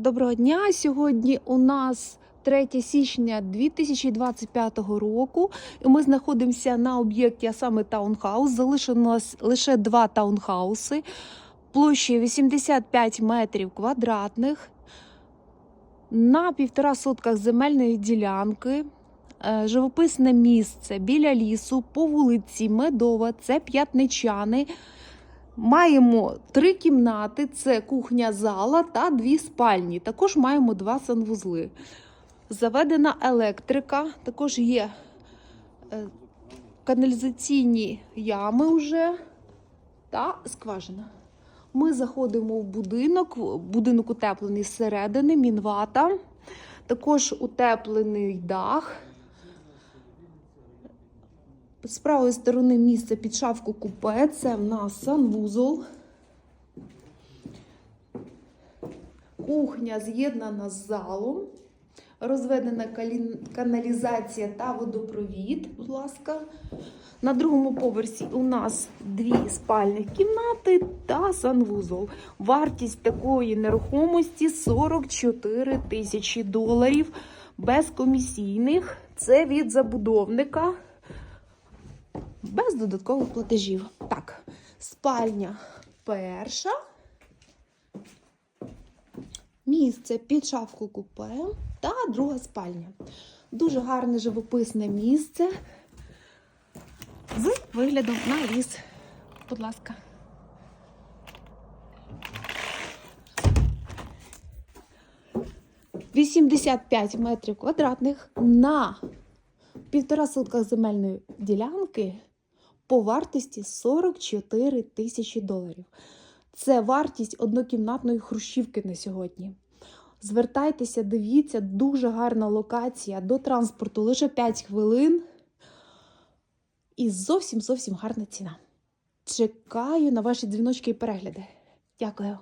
Доброго дня. Сьогодні у нас 3 січня 2025 року. Ми знаходимося на об'єкті, а саме таунхаус. Залишилось лише два таунхауси площею 85 метрів квадратних на півтора сотках земельної ділянки. Е, Живописне місце біля лісу по вулиці Медова. Це п'ятничани. Маємо три кімнати: це кухня, зала та дві спальні. Також маємо два санвузли. Заведена електрика, також є е, каналізаційні ями вже та скважина. Ми заходимо в будинок. Будинок утеплений зсередини, мінвата. Також утеплений дах. З правої сторони місце під шафку купе. Це в нас санвузол. Кухня з'єднана з залом. Розведена каналізація та водопровід, будь ласка. На другому поверсі у нас дві спальні кімнати та санвузол. Вартість такої нерухомості 44 тисячі доларів без комісійних. Це від забудовника без додаткових платежів. Так, спальня перша. Місце під шафку купе та друга спальня. Дуже гарне живописне місце з виглядом на ліс. Будь ласка. Вісімдесят п'ять метрів квадратних на півтора сотках земельної ділянки по вартості 44 тисячі доларів. Це вартість однокімнатної хрущівки на сьогодні. Звертайтеся, дивіться, дуже гарна локація до транспорту лише 5 хвилин. І зовсім зовсім гарна ціна. Чекаю на ваші дзвіночки і перегляди. Дякую.